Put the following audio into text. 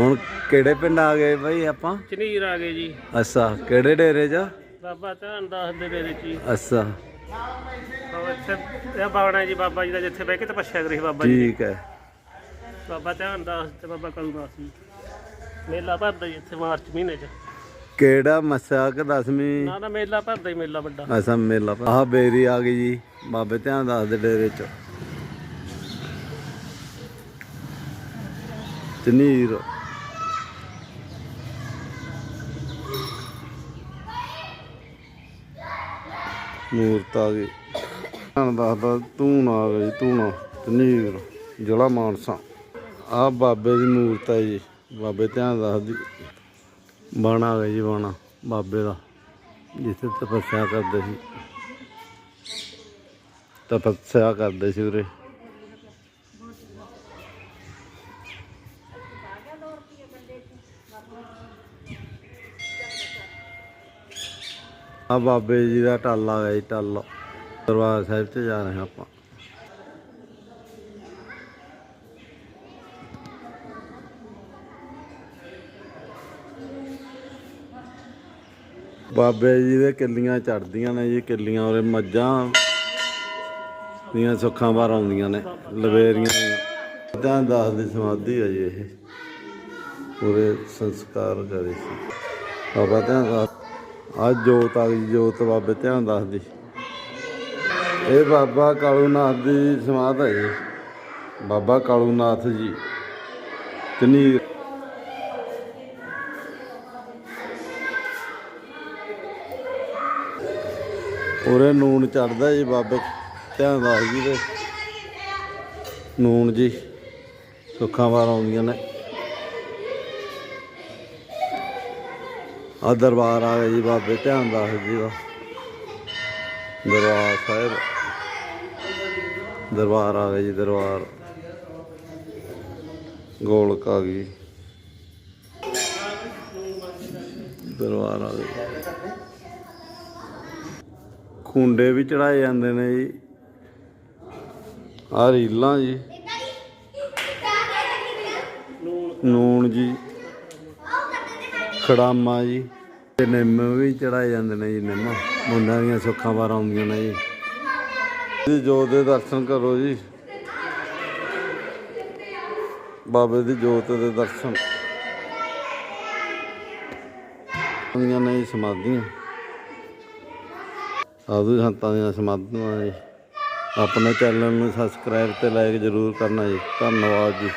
ਹੁਣ ਕਿਹੜੇ ਪਿੰਡ ਆ ਗਏ ਬਈ ਆਪਾਂ? ਚਨੀਰ ਆ ਗਏ ਜੀ। ਅੱਛਾ ਕਿਹੜੇ ਡੇਰੇ 'ਚ? ਬਾਬਾ ਧਿਆਨ ਦਾਸ ਦੇ ਡੇਰੇ ਚ ਜੀ। ਅੱਛਾ। ਉਹ ਇੱਥੇ ਇਹ ਬਾਵਣਾ ਜੀ ਬਾਬਾ ਜੀ ਦਾ ਜਿੱਥੇ ਬਹਿ ਕੇ ਤਪੱਸਿਆ ਕਰੀ ਸੀ ਬਾਬਾ ਜੀ ਠੀਕ ਹੈ। ਬਾਬਾ ਧਿਆਨ ਦਾਸ ਤੇ ਬਾਬਾ ਕਲੂ ਦਾਸ ਜੀ। ਮੇਲਾ ਭਰਦਾ ਜੀ ਇੱਥੇ ਮਾਰਚ ਮਹੀਨੇ ਚ। ਕਿਹੜਾ ਮੱਸਿਆ ਕਿ ਦਸਵੀਂ? ਨਾ ਨਾ ਮੇਲਾ ਭਰਦਾ ਹੀ ਮੇਲਾ ਵੱਡਾ। ਅਸਾਂ ਮੇਲਾ ਆਹ ਬੇਰੀ ਆ ਗਈ ਜੀ ਬਾਬੇ ਧਿਆਨ ਦਾਸ ਦੇ ਡੇਰੇ 'ਚ। ਤਨੀਰ ਮੂਰਤ ਆ ਗਈ। ਧਿਆਨ ਦੱਸਦਾ ਤੂੰ ਆ ਗਈ ਤੂੰ ਨਾ ਤਨੀਰ ਜ਼ਿਲ੍ਹਾ ਮਾਨਸਾ। ਆ ਬਾਬੇ ਦੀ ਮੂਰਤ ਹੈ ਜੀ। ਬਾਬੇ ਧਿਆਨ ਦਾਸ ਦੀ ਬਾਣਾ ਆ ਗਿਆ ਜੀ, ਬਾਣਾ। ਬਾਬੇ ਦਾ, ਜਿੱਥੇ ਤਪੱਸਿਆ ਕਰਦੇ ਸੀ। ਤਪੱਸਿਆ ਕਰਦੇ ਸੀ ਉਰੇ। ਆ ਬਾਬੇ ਜੀ ਦਾ ਟੱਲ ਆ ਗਿਆ ਜੀ, ਟੱਲ। ਦਰਬਾਰ ਸਾਹਿਬ ਤੇ ਜਾ ਰਹੇ ਆਪਾਂ। ਬਾਬੇ ਜੀ ਦੇ ਕਿੱਲੀਆਂ ਚੜਦੀਆਂ ਨੇ ਜੀ, ਕਿੱਲੀਆਂ ਉਰੇ ਮੱਝਾਂ ਦੀਆਂ ਸੁੱਖਾਂ ਬਾਹਰ ਆਉਂਦੀਆਂ ਨੇ, ਲਵੇਰੀਆਂ ਦੀਆਂ। ਤਾਂ ਦਾਸ ਦੀ ਸਮਾਧੀ ਹੈ ਜੀ ਇਹ। ਪੂਰੇ ਸੰਸਕਾਰ ਕਰੇ ਸੀ। ਬਾਬਾ ਧਿਆਨ ਦਾਸ ਆ ਜੋਤ ਆ ਗਈ, ਜੋਤ ਬਾਬੇ ਧਿਆਨ ਦਾਸ ਦੀ ਇਹ ਬਾਬਾ ਕਾਲੂਨਾਥ ਦੀ ਸਮਾਧ ਹੈ ਜੀ। ਬਾਬਾ ਕਾਲੂਨਾਥ ਜੀ ਤਨੀ ਉਰੇ ਨੂਨ ਚੜਦਾ ਜੀ ਬਾਬੇ, ਧਿਆਨ ਦਾਸ ਜੀ ਦੇ ਨੂਨ ਜੀ, ਸੁੱਖਾਂ ਵਾਰ ਆਉਂਦੀਆਂ ਨੇ। ਆ ਦਰਬਾਰ ਆ ਗਿਆ ਜੀ ਬਾਬੇ ਧਿਆਨ ਦਾਸ ਜੀ ਦਾ। ਦਰਬਾਰ ਸਾਹਿਬ। ਦਰਬਾਰ ਆ ਗਿਆ ਜੀ ਦਰਬਾਰ। ਗੋਲਕ ਆ ਗਈ। ਦਰਬਾਰ ਆ ਗਿਆ ਖੁੰਡੇ ਵੀ ਚੜਾਏ ਜਾਂਦੇ ਨੇ ਜੀ। ਆ ਰੀਲਾਂ ਜੀ। ਨੂਣ ਜੀ। ਕੜਾਮਾ ਜੀ। ਤੇ ਨਿੰਮ ਵੀ ਚੜਾਏ ਜਾਂਦੇ ਨੇ ਜੀ, ਨਿੰਮ। ਮੁੰਡਿਆਂ ਦੀਆਂ ਸੁੱਖਾਂ ਬਾਰ ਆਉਂਦੀਆਂ ਨੇ ਜੀ। ਜੀ ਜੋਤ ਦੇ ਦਰਸ਼ਨ ਕਰੋ ਜੀ। ਬਾਬੇ ਦੀ ਜੋਤ ਦੇ ਦਰਸ਼ਨ। ਹੁੰਦੀਆਂ ਨੇ ਜੀ ਸਮਾਧੀਆਂ। ਸਾਧੂ ਸੰਤਾਂ ਦੀਆਂ ਸਮਾਧੀਆਂ ਜੀ। ਆਪਣੇ ਚੈਨਲ ਨੂੰ ਸਬਸਕ੍ਰਾਈਬ ਤੇ ਲਾਈਕ ਜ਼ਰੂਰ ਕਰਨਾ ਜੀ। ਧੰਨਵਾਦ ਜੀ।